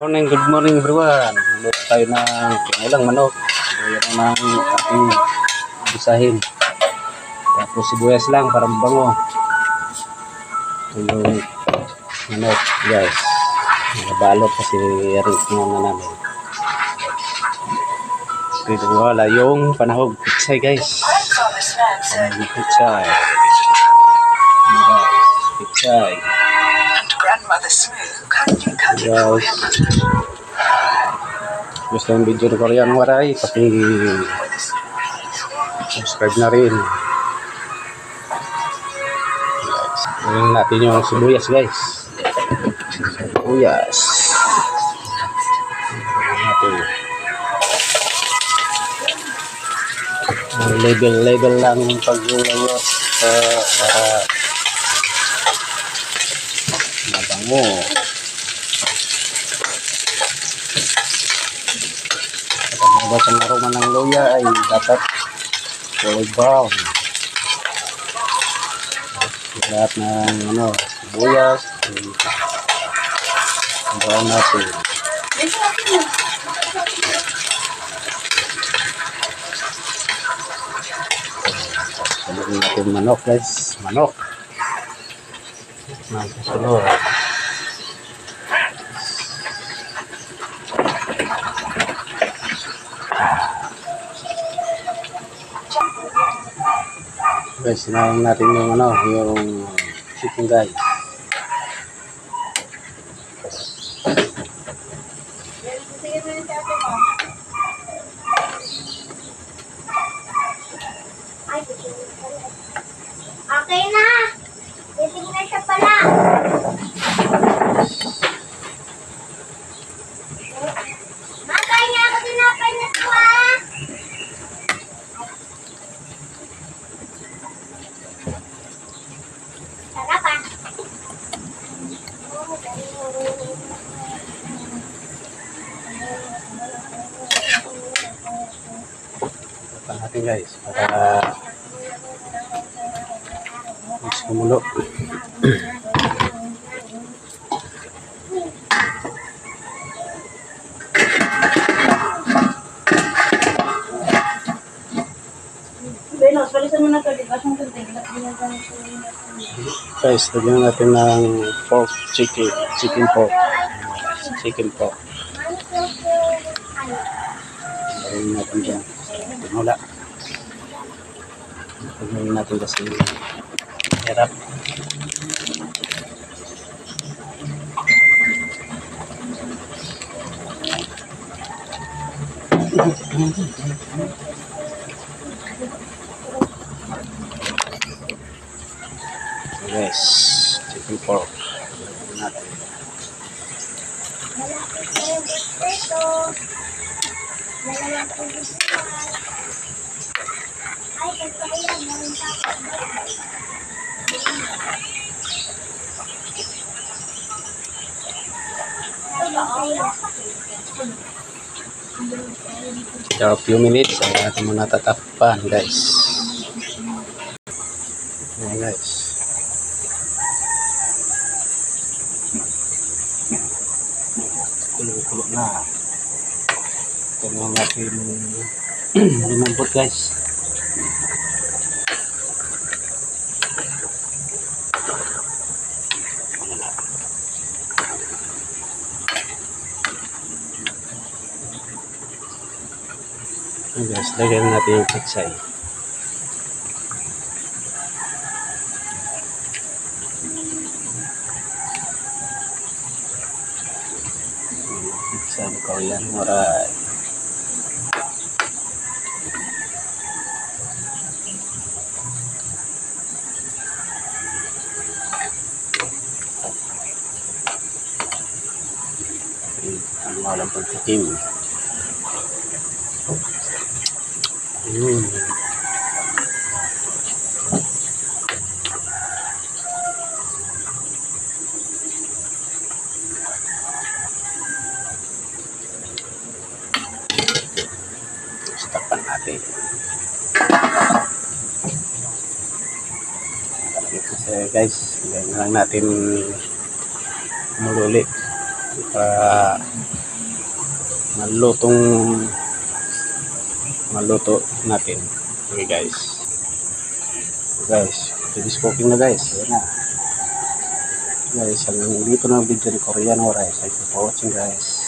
Morning, good morning everyone. Luto tayo ng pinailang manok. Ayan ang ating bisahin. Tapos sibuyas lang para mabango. Ito yung manok guys. Nabalot kasi rin na namin. Dito wala yung panahog. Pitsay guys. Ang Pitsay. Pitsay. Grandmother Smooth, can you cut it for him? Gusto yung video ni Korean Waray, pati subscribe na rin. Guys, Tingnan natin yung sibuyas guys. Sibuyas. Level-level lang yung paglulawot uh, para mabango. Kapag mabas ang aroma ng luya ay dapat kulay brown. Lahat ng ano, sibuyas, brown natin. Sabihin natin manok guys, manok. Nagsusunod. Guys, sinayang natin yung ano, yung chicken guys. Okay na. Siya natin guys, para mas kumulo. Guys, lagyan natin ng pork chicken, chicken pork. Chicken pork. Lagyan natin dyan. Tinula. Lagyan natin kasi hirap. So guys, chicken pork. Natin. Ay, kaya meron pa ako. After a few minutes, ay natin muna tatakpan guys. Ayan guys. Kulo-kulo na. Ito na natin guys. Ayan guys, lagyan natin yung pitsay. Pitsay, Korean Waray. Ang walang pagkakim. Ayun. Stapan natin. Guys, ganyan lang natin mululi para malutong maluto natin. Okay guys. Guys, finish cooking na guys. Ayan na. Guys, hanggang dito na video ni Korean Rice. Thank you for watching guys.